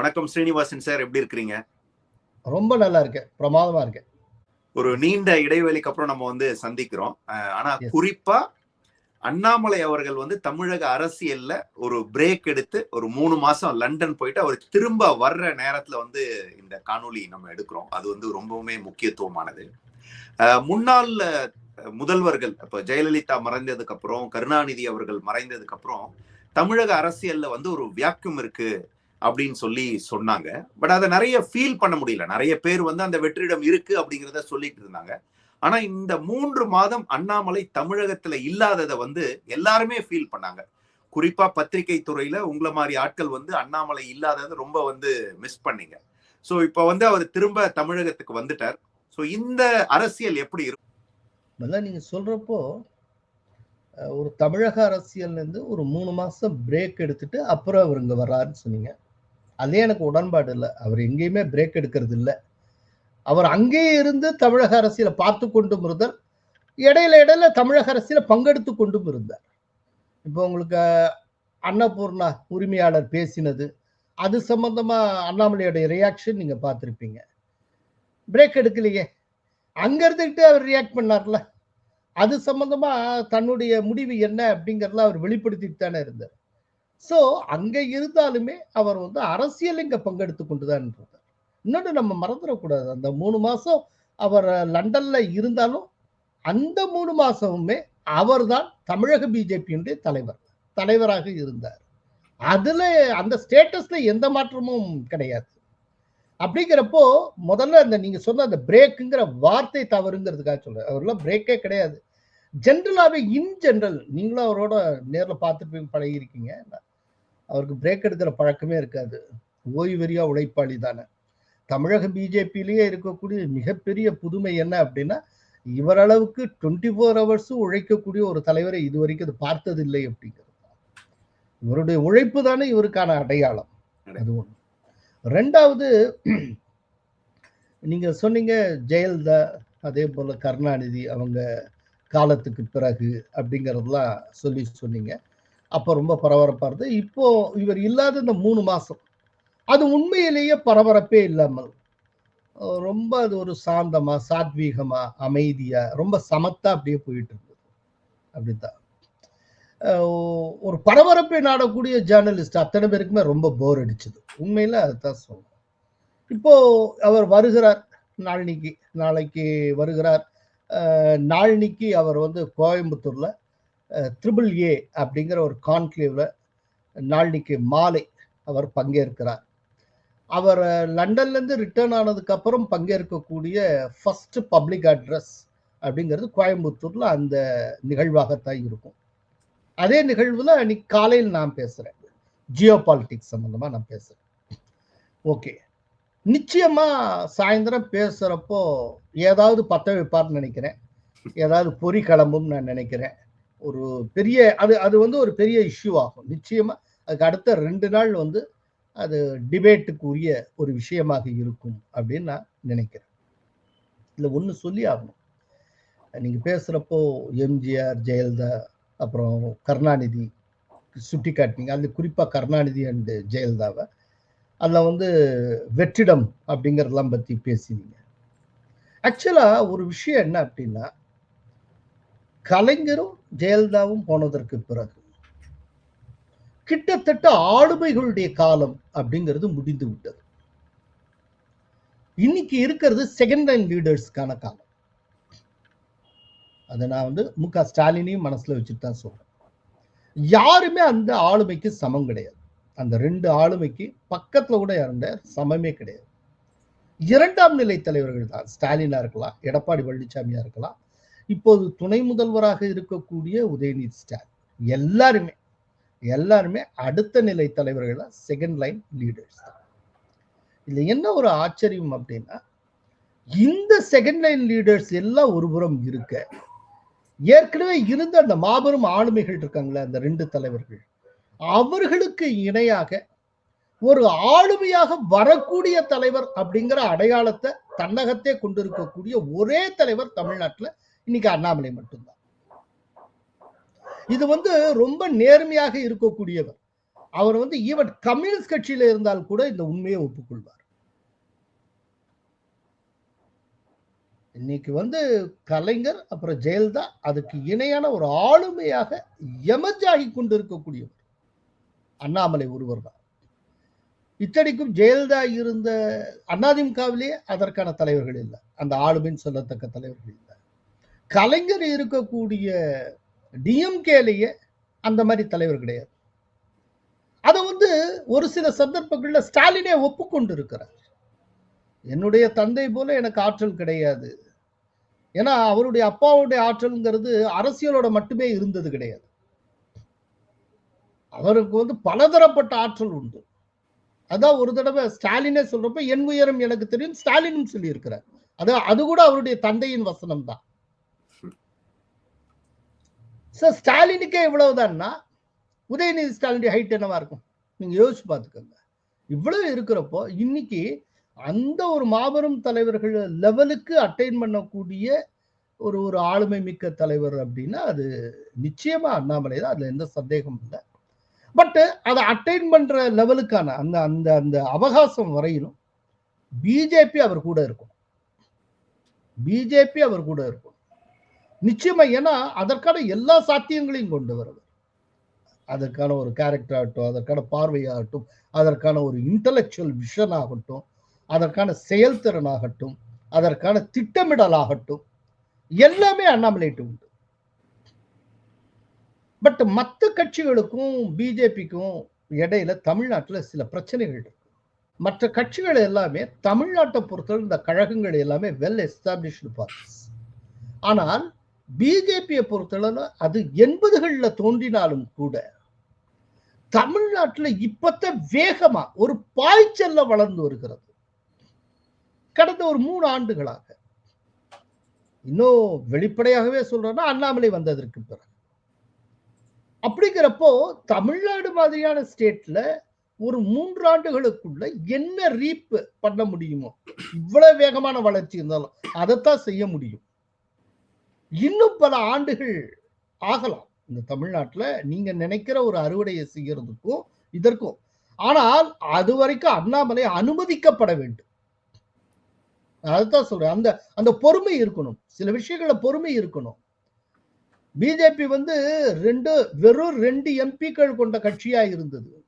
வணக்கம் ஸ்ரீனிவாசன் சார் எப்படி இருக்கிறீங்க? ரொம்ப நல்லா இருக்கு பிரமாதமா இருக்கு ஒரு நீண்ட இடைவெளிக்கு அப்புறம் நம்ம வந்து சந்திக்கிறோம். ஆனா. குறிப்பா அண்ணாமலை அவர்கள் வந்து தமிழக அரசியல்ல ஒரு பிரேக் எடுத்து ஒரு மூணு மாசம் லண்டன் போயிட்டு அவர் திரும்ப வர்ற நேரத்துல வந்து இந்த காணொளி நம்ம எடுக்கிறோம். அது வந்து ரொம்பவுமே முக்கியத்துவமானது. முன்னாள் முதல்வர்கள் இப்ப ஜெயலலிதா மறைந்ததுக்கு அப்புறம் கருணாநிதி அவர்கள் மறைந்ததுக்கு அப்புறம் தமிழக அரசியல்ல வந்து ஒரு வியாக்கும் இருக்கு. அப்படின்னு சொல்லி சொன்னாங்க. பட் அதை நிறைய ஃபீல் பண்ண முடியல. நிறைய பேர் வந்து அந்த வெற்றிடம் இருக்கு அப்படிங்கிறத சொல்லிட்டு இருந்தாங்க. ஆனா இந்த மூன்று மாதம் அண்ணாமலை தமிழகத்துல இல்லாததை வந்து எல்லாருமே ஃபீல் பண்ணாங்க. குறிப்பா பத்திரிகை துறையில உங்களை மாதிரி ஆட்கள் வந்து அண்ணாமலை இல்லாததை ரொம்ப வந்து மிஸ் பண்ணீங்க. ஸோ இப்போ வந்து அவர் திரும்ப தமிழகத்துக்கு வந்துட்டார். ஸோ இந்த அரசியல் எப்படி இருக்கும் முதல்ல நீங்க சொல்றப்போ ஒரு தமிழக அரசியல்ல இருந்து ஒரு மூணு மாசம் பிரேக் எடுத்துட்டு அப்புறம் அவர் இங்க வர்றாருன்னு சொன்னீங்க. அதே எனக்கு உடன்பாடு இல்லை. அவர் எங்கேயுமே பிரேக் எடுக்கிறது இல்லை. அவர் அங்கேயே இருந்து தமிழக அரசியலை பார்த்து கொண்டும் இருந்தார். இடையில இடையில தமிழக அரசியல பங்கெடுத்து கொண்டும் இருந்தார். இப்போ உங்களுக்கு அன்னபூர்ணா உரிமையாளர் பேசினது அது சம்பந்தமா அண்ணாமலையோட ரியாக்ஷன் நீங்க பார்த்துருப்பீங்க. பிரேக் எடுக்கலையே. அங்க இருந்துக்கிட்டு அவர் ரியாக்ட் பண்ணார்ல. அது சம்பந்தமா தன்னுடைய முடிவு என்ன அப்படிங்கறத அவர் வெளிப்படுத்திட்டு தானே இருந்தார். சோ அங்க இருந்தாலுமே அவர் வந்து அரசியல் இங்க பங்கெடுத்து கொண்டுதான் இருந்தார் இன்னொன்று நம்ம மறந்துடக்கூடாது. அந்த மூணு மாசம் அவர் லண்டன்ல இருந்தாலும் அந்த மூணு மாசமுமே அவர்தான் தமிழக பிஜேபியினுடைய தலைவர் தலைவராக இருந்தார். அதுல அந்த ஸ்டேட்டஸ்ல எந்த மாற்றமும் கிடையாது. அப்படிங்கிறப்போ முதல்ல அந்த நீங்க சொன்ன அந்த பிரேக்குங்கிற வார்த்தை தவறுங்கிறதுக்காக சொல்ல அவர்லாம் பிரேக்கே கிடையாது. ஜென்ரலாகவே இன் ஜென்ரல் நீங்களும் அவரோட நேரில் பார்த்துட்டு பழகிருக்கீங்க அவருக்கு பிரேக் எடுக்கிற பழக்கமே இருக்காது. ஓய்வெறியா உழைப்பாளி தானே. தமிழக பிஜேபியிலேயே இருக்கக்கூடிய மிகப்பெரிய புதுமை என்ன அப்படின்னா இவரளவுக்கு டுவெண்ட்டி ஃபோர் ஹவர்ஸும் உழைக்கக்கூடிய ஒரு தலைவரை இதுவரைக்கும் அது பார்த்ததில்லை அப்படிங்கிறது இவருடைய உழைப்பு தானே இவருக்கான அடையாளம். அது ஒண்ணு. ரெண்டாவது நீங்க சொன்னீங்க ஜெயலலிதா அதே போல கருணாநிதி அவங்க காலத்துக்கு பிறகு அப்படிங்கறதெல்லாம் சொல்லி சொன்னீங்க. அப்போ ரொம்ப பரபரப்பாக இருந்தது. இப்போ இவர் இல்லாத இந்த மூணு மாதம் அது உண்மையிலேயே பரபரப்பே இல்லாமல் ரொம்ப அது ஒரு சாந்தமா சாத்வீகமா அமைதியா ரொம்ப சமத்தா அப்படியே போயிட்டு இருந்தது. அப்படித்தான். ஒரு பரபரப்பை நாடக்கூடிய ஜேர்னலிஸ்ட் அத்தனை பேருக்குமே ரொம்ப போர் அடிச்சது. உண்மையில அதுதான் சொல்றேன். இப்போ அவர் வருகிறார் நாளைக்கு நாளைக்கு வருகிறார். நாளினிக்கு அவர் வந்து கோயம்புத்தூர்ல ட்ரிபிள் ஏ அப்படிங்கிற ஒரு கான்க்ளேவில் நாளைக்கு மாலை அவர் பங்கேற்கிறார். அவர் லண்டன்லேருந்து ரிட்டர்ன் ஆனதுக்கப்புறம் பங்கேற்கக்கூடிய ஃபஸ்ட்டு பப்ளிக் அட்ரஸ் அப்படிங்கிறது கோயம்புத்தூரில் அந்த நிகழ்வாகத்தான் இருக்கும். அதே நிகழ்வில் அன்னைக்கு காலையில் நான் பேசுகிறேன் ஜியோ பாலிட்டிக்ஸ் சம்மந்தமாக நான் பேசுகிறேன் ஓகே. நிச்சயமாக சாயந்தரம் பேசுகிறப்போ ஏதாவது பத்த வைப்பார்னு நினைக்கிறேன். ஏதாவது பொறி கிளம்பும் நான் நினைக்கிறேன். ஒரு பெரிய அது அது வந்து ஒரு பெரிய இஷ்யூ ஆகும். நிச்சயமா அதுக்கு அடுத்த ரெண்டு நாள் வந்து அது டிபேட்டுக்குரிய ஒரு விஷயமாக இருக்கும் அப்படின்னு நான் நினைக்கிறேன். இல்லை ஒன்று சொல்லி ஆகணும். நீங்கள் பேசுகிறப்போ எம்ஜிஆர் ஜெயலலிதா அப்புறம் கருணாநிதி சுட்டி காட்டினீங்க. அது குறிப்பாக கருணாநிதி அண்டு ஜெயலலிதாவை. அதில் வந்து வெற்றிடம் அப்படிங்கிறதெல்லாம் பற்றி பேசினீங்க. ஆக்சுவலாக ஒரு விஷயம் என்ன அப்படின்னா கலைஞரும் ஜெயலலிதாவும் போனதற்கு பிறகு கிட்டத்தட்ட ஆளுமைகளுடைய காலம் அப்படிங்கிறது முடிந்து விட்டது. இன்னைக்கு இருக்கிறது செகண்ட் லைன் லீடர்ஸ்க்கான காலம். அதை நான் வந்து மு க ஸ்டாலினையும் மனசுல வச்சுட்டு தான் சொல்றேன். யாருமே அந்த ஆளுமைக்கு சமம் கிடையாது. அந்த ரெண்டு ஆளுமைக்கு பக்கத்துல கூட இருந்த சமமே கிடையாது. இரண்டாம் நிலை தலைவர்கள் தான். ஸ்டாலினா இருக்கலாம் எடப்பாடி பழனிசாமியா இருக்கலாம் இப்போது துணை முதல்வராக இருக்கக்கூடிய உதயநிதி ஸ்டாலின். எல்லாருமே எல்லாருமே அடுத்த நிலை தலைவர்கள் தான் செகண்ட் லைன் லீடர்ஸ் தான். இதுல என்ன ஒரு ஆச்சரியம் அப்படின்னா இந்த செகண்ட் லைன் லீடர்ஸ் எல்லாம் ஒருபுறம் இருக்க ஏற்கனவே இருந்த அந்த மாபெரும் ஆளுமைகள் இருக்காங்களே அந்த ரெண்டு தலைவர்கள் அவர்களுக்கு இணையாக ஒரு ஆளுமையாக வரக்கூடிய தலைவர் அப்படிங்கிற அடையாளத்தை தன்னகத்தே கொண்டிருக்கக்கூடிய ஒரே தலைவர் தமிழ்நாட்டுல இன்னைக்கு அண்ணாமலை மட்டும்தான். இது வந்து ரொம்ப நேர்மையாக இருக்கக்கூடியவர். அவர் வந்து ஈவன் கம்யூனிஸ்ட் கட்சியில இருந்தால் கூட இந்த உண்மையை ஒப்புக்கொள்வார். இன்னைக்கு வந்து கலைஞர் அப்புறம் ஜெயலலிதா அதுக்கு இணையான ஒரு ஆளுமையாக எமர்ஜாகி கொண்டிருக்கக்கூடியவர். அண்ணாமலை ஒருவர் தான். இத்தனைக்கும் ஜெயலலிதா இருந்த அதிமுகவிலே அதற்கான தலைவர்கள் இல்லை. அந்த ஆளுமைன்னு சொல்லத்தக்க தலைவர்கள் இல்லை. கலைஞர் இருக்கக்கூடிய டிஎம்கேலேயே அந்த மாதிரி தலைவர் கிடையாது. அதை வந்து ஒரு சில சந்தர்ப்பங்களில் ஸ்டாலினே ஒப்புக்கொண்டு இருக்கிறார் என்னுடைய தந்தை போல எனக்கு ஆற்றல் கிடையாது. ஏன்னா அவருடைய அப்பாவுடைய ஆற்றல்ங்கிறது அரசியலோட மட்டுமே இருந்தது கிடையாது. அவருக்கு வந்து பலதரப்பட்ட ஆற்றல் உண்டு. அதான் ஒரு தடவை ஸ்டாலினே சொல்றப்ப என் உயரம் எனக்கு தெரியும் ஸ்டாலினும் சொல்லியிருக்கிறார். அது அது கூட அவருடைய தந்தையின் வசனம் தான் சார் ஸ்டாலினுக்கே இவ்வளவுதான்னா உதயநிதி ஸ்டாலினுடைய ஹைட் என்னவா இருக்கும்? நீங்க யோசிச்சு பார்த்துக்கோங்க. இவ்வளவு இருக்கிறப்போ இன்னைக்கு அந்த ஒரு மாபெரும் தலைவர்கள் லெவலுக்கு அட்டைன் பண்ணக்கூடிய ஒரு ஒரு ஆளுமை மிக்க தலைவர் அப்படின்னா அது நிச்சயமா அண்ணாமலை தான். அதுல எந்த சந்தேகமும் இல்லை. பட் அதை அட்டைன் பண்ற லெவலுக்கான அந்த அந்த அந்த அவகாசம் வரையிலும் பிஜேபி அவர் கூட இருக்கும் பிஜேபி அவர் கூட இருக்கும் நிச்சயமா ஏன்னா அதற்கான எல்லா சாத்தியங்களையும் கொண்டு வருவர். அதற்கான ஒரு கேரக்டர் ஆகட்டும் அதற்கான பார்வையாகட்டும் அதற்கான ஒரு இன்டலெக்சுவல் விஷன் ஆகட்டும் அதற்கான செயல்திறன் ஆகட்டும் அதற்கான திட்டமிடல் ஆகட்டும் எல்லாமே அண்ணாமலைட்டு உண்டு. பட் மற்ற கட்சிகளுக்கும் பிஜேபிக்கும் இடையில தமிழ்நாட்டில் சில பிரச்சனைகள் இருக்கு. மற்ற கட்சிகள் எல்லாமே தமிழ்நாட்டை பொறுத்தவரை இந்த கழகங்கள் எல்லாமே வெல் எஸ்டாப்ளிஷ்டு பார்ட்டிஸ் ஆனால் பிஜேபியை பொறுத்தளவு அது எண்பதுகளில் தோன்றினாலும் கூட தமிழ்நாட்டில் இப்பத்த வேகமா ஒரு பாய்ச்சல்ல வளர்ந்து வருகிறது. கடந்த ஒரு மூணு ஆண்டுகளாக. இன்னும் வெளிப்படையாகவே சொல்றேன்னா அண்ணாமலை வந்ததற்கு பிறகு. அப்படிங்கிறப்போ தமிழ்நாடு மாதிரியான ஸ்டேட்ல ஒரு மூன்று ஆண்டுகளுக்குள்ள என்ன ரீப் பண்ண முடியுமோ? இவ்வளவு வேகமான வளர்ச்சி இருந்தாலும் அதைத்தான் செய்ய முடியும். இன்னும் பல ஆண்டுகள் ஆகலாம். இந்த தமிழ்நாட்டில் நீங்க நினைக்கிற ஒரு அறுவடையை செய்யறதுக்கும் இதற்கும். ஆனால் அது வரைக்கும் அண்ணாமலை அனுமதிக்கப்பட வேண்டும். அதுதான் சொல்றேன். அந்த அந்த பொறுமை இருக்கணும். சில விஷயங்கள பொறுமை இருக்கணும். பிஜேபி வந்து ரெண்டு வெறும் ரெண்டு எம்பிக்கள் கொண்ட கட்சியா இருந்தது.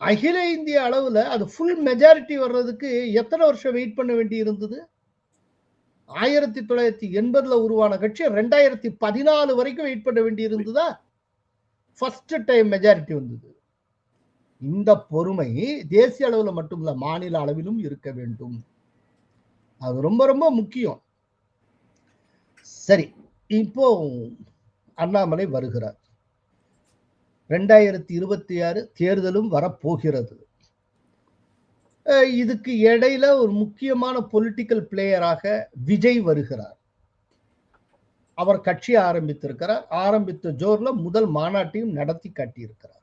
அகில இந்திய அளவுல அது ஃபுல் மெஜாரிட்டி வர்றதுக்கு எத்தனை வருஷம் வெயிட் பண்ண வேண்டி இருந்தது ஆயிரத்தி தொள்ளாயிரத்தி எண்பதுல உருவான கட்சி ரெண்டாயிரத்தி பதினாலு வரைக்கும் வெயிட் பண்ண வேண்டி இருந்ததா ஃபர்ஸ்ட் டைம் மெஜாரிட்டி வந்தது. இந்த பொறுமை தேசிய அளவுல மட்டுமல்ல மாநில அளவிலும் இருக்க வேண்டும். அது ரொம்ப ரொம்ப முக்கியம். சரி இப்போ அண்ணாமலை வருகிறார். ரெண்டாயிரத்தி இருபத்தி ஆறு தேர்தலும் வரப்போகிறது. இதுக்கு இடையில ஒரு முக்கியமான பொலிட்டிக்கல் பிளேயராக விஜய் வருகிறார். அவர் கட்சி ஆரம்பித்திருக்கிறார். ஆரம்பித்த ஜோர்ல முதல் மாநாட்டையும் நடத்தி காட்டியிருக்கிறார்.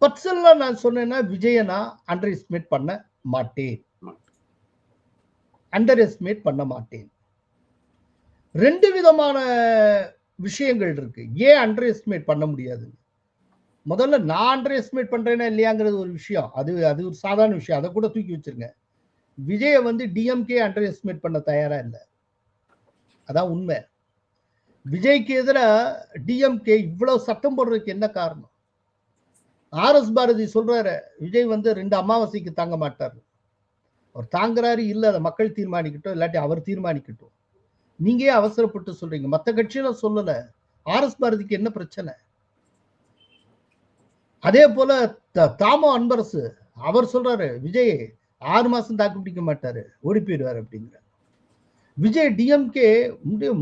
பர்சனலா நான் சொன்னேன்னா விஜயை நான் அண்டர் எஸ்டிமேட் பண்ண மாட்டேன். அண்டர் எஸ்டிமேட் பண்ண மாட்டேன். ரெண்டு விதமான விஷயங்கள் இருக்கு. ஏன் அண்டர் எஸ்டிமேட் பண்ண முடியாதுன்னு? முதல்ல நான் அண்டர் எஸ்டிமேட் பண்றேன்னா இல்லையாங்கிறது ஒரு விஷயம். அது அது ஒரு சாதாரண விஷயம். அதை கூட தூக்கி வச்சிருங்க. விஜயை வந்து டிஎம்கே அண்டர் எஸ்டிமேட் பண்ண தயாரா இல்லை? அதான் உண்மை. விஜய்க்கு எதிராக டிஎம்கே இவ்வளவு சட்டம் போடுறதுக்கு என்ன காரணம்? ஆர் எஸ் பாரதி சொல்றாரு விஜய் வந்து ரெண்டு அமாவாசைக்கு தாங்க மாட்டார். அவர் தாங்குறாரு இல்லை அதை மக்கள் தீர்மானிக்கட்டும் இல்லாட்டி அவர் தீர்மானிக்கட்டும். நீங்க அவசரப்பட்டு சொல்றீங்க? மற்ற கட்சியில சொல்லலை. ஆர் எஸ் பாரதிக்கு என்ன பிரச்சனை? அதே போல தாமோ அன்பரசு அவர் சொல்றாரு விஜய் ஆறு மாசம் தாக்கு பிடிக்க மாட்டாரு ஓடி போயிடுவார் அப்படிங்கிற. விஜய் டிஎம்கே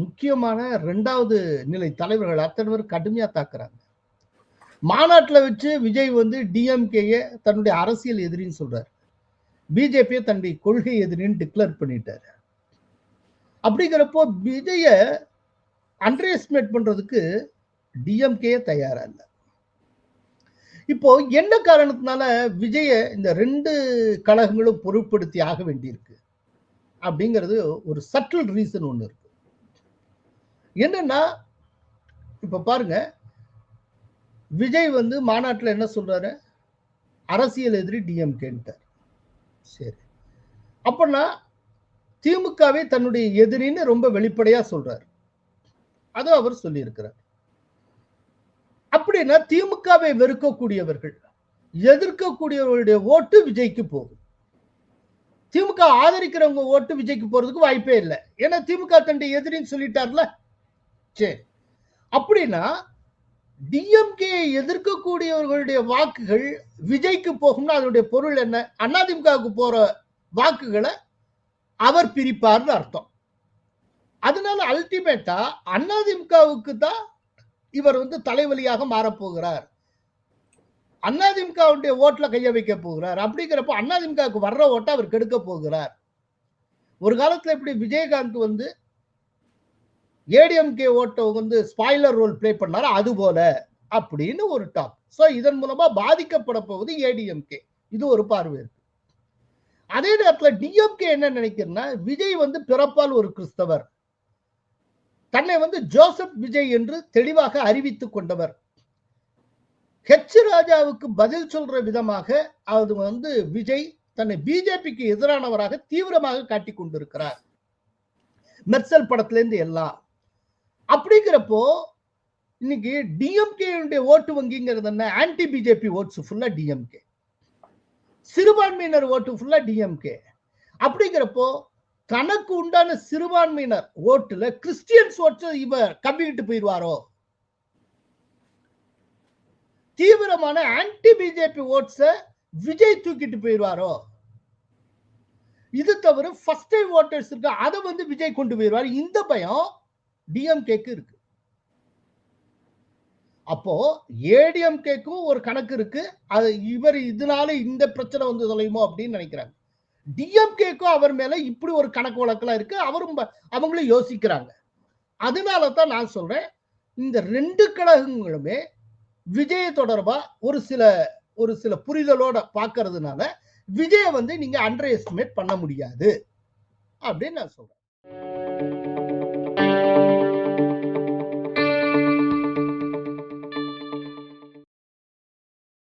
முக்கியமான ரெண்டாவது நிலை தலைவர்கள் அத்தனை பேர் கடுமையா தாக்குறாங்க. மாநாட்டில் வச்சு விஜய் வந்து டிஎம்கேயை தன்னுடைய அரசியல் எதிரின்னு சொல்றாரு. பிஜேபியை தன்னுடைய கொள்கை எதிரின்னு டிக்ளேர் பண்ணிட்டாரு. அப்படிங்கிறப்போ விஜய அண்டர் எஸ்டிமேட் பண்றதுக்கு டிஎம்கே தயாரா இல்லை. இப்போ என்ன காரணத்தினால விஜய இந்த ரெண்டு கழகங்களும் பொருட்படுத்தி ஆக வேண்டியிருக்கு? அப்படிங்கிறது ஒரு சட்டில் ரீசன் ஒன்று இருக்கு. என்னன்னா இப்ப பாருங்க விஜய் வந்து மாநாட்டில் என்ன சொல்றாரு? அரசியல் எதிரி டிஎம்கேன்ட்டார் சரி. அப்படின்னா திமுகவே தன்னுடைய எதிரின்னு ரொம்ப வெளிப்படையா சொல்றாரு. அது அவர் சொல்லியிருக்கிறார். அப்படின்னா திமுகவை வெறுக்கக்கூடியவர்கள். எதிர்க்கக்கூடியவர்களுடைய ஓட்டு விஜய்க்கு போகும் திமுக ஆதரிக்கிறவங்க ஓட்டு விஜய்க்கு போறதுக்கு வாய்ப்பே இல்லை. ஏன்னா திமுக தன்னுடைய எதிரின்னு சொல்லிட்டார்ல? சரி. அப்படின்னா டிஎம்கே எதிர்க்கக்கூடியவர்களுடைய வாக்குகள் விஜய்க்கு போகும்னா அதனுடைய பொருள் என்ன? அதிமுகவுக்கு போற வாக்குகளை அவர் பிரிப்பார்னு அர்த்தம். அதனால அல்டிமேட்டா அதிமுகவுக்கு தான் இவர் வந்து தலைவலியாக மாறப்போகிறார். அண்ணாதிமுகவுடைய ஓட்டில் கைய வைக்க போகிறார். அப்படிங்கிறப்ப அண்ணாதிமுகவுக்கு வர்ற ஓட்டை அவர் கெடுக்க போகிறார். ஒரு காலத்தில் இப்படி விஜயகாந்த் வந்து ஏடிஎம்கே ஓட்டை வந்து ஸ்பாய்லர் ரோல் பிளே பண்ணாரு அது போல அப்படின்னு ஒரு டாப் ஸோ இதன் மூலமா பாதிக்கப்பட போவது ஏடிஎம்கே. இது ஒரு பார்வை இருக்கு. அதே நேரத்துல டிஎம்கே என்ன நினைக்கிறேன்னா விஜய் வந்து பிறப்பால் ஒரு கிறிஸ்தவர். தன்னை வந்து ஜோசப் விஜய் என்று தெளிவாக அறிவித்துக் கொண்டவர். ஹெச் ராஜாவுக்கு பதில் சொல்ற விதமாக அது வந்து விஜய் தன்னை பிஜேபிக்கு எதிரானவராக தீவிரமாக காட்டிக் கொண்டிருக்கிறார். மெர்சல் படத்திலேருந்து எல்லாம். அப்படிங்கிறப்போ இன்னைக்கு டிஎம்கே ஓட்டு வங்கிங்கிறது என்ன? ஆன்டி பிஜேபி ஓட்ஸ் ஃபுல்லா டிஎம்கே சிறுபான்மையினர் ஓட்டு ஃபுல்லா டிஎம்கே அப்படிங்கிறப்போ தனக்கு உண்டான சிறுபான்மையினர் ஓட்டுல கிறிஸ்டியன்ஸ் ஓட்டு இவர் கம்மிக்கிட்டு போயிடுவாரோ? தீவிரமான ஆன்டி பிஜேபி ஓட்ஸ விஜய் தூக்கிட்டு போயிடுவாரோ? இது தவிர ஃபர்ஸ்ட் டைம் ஓட்டர்ஸ் இருக்கு அதை வந்து விஜய் கொண்டு போயிடுவார். இந்த பயம் டிஎம்கேக்கு இருக்கு. அப்போ ஏடிஎம்கேக்கும் ஒரு கணக்கு இருக்கு. அது இவர் இதனால இந்த பிரச்சனை வந்து தொலையுமோ அப்படின்னு நினைக்கிறாங்க. டிஎம்கேக்கும் அவர் மேல இப்படி ஒரு கணக்கு வழக்கெல்லாம் இருக்கு. அவரும் அவங்களும் யோசிக்கிறாங்க. அதனால தான் நான் சொல்றேன் இந்த ரெண்டு கழகங்களுமே விஜய தொடர்பா ஒரு சில ஒரு சில புரிதலோட பார்க்கறதுனால விஜய வந்து நீங்க அண்டர் எஸ்டிமேட் பண்ண முடியாது. அப்படின்னு நான் சொல்றேன்.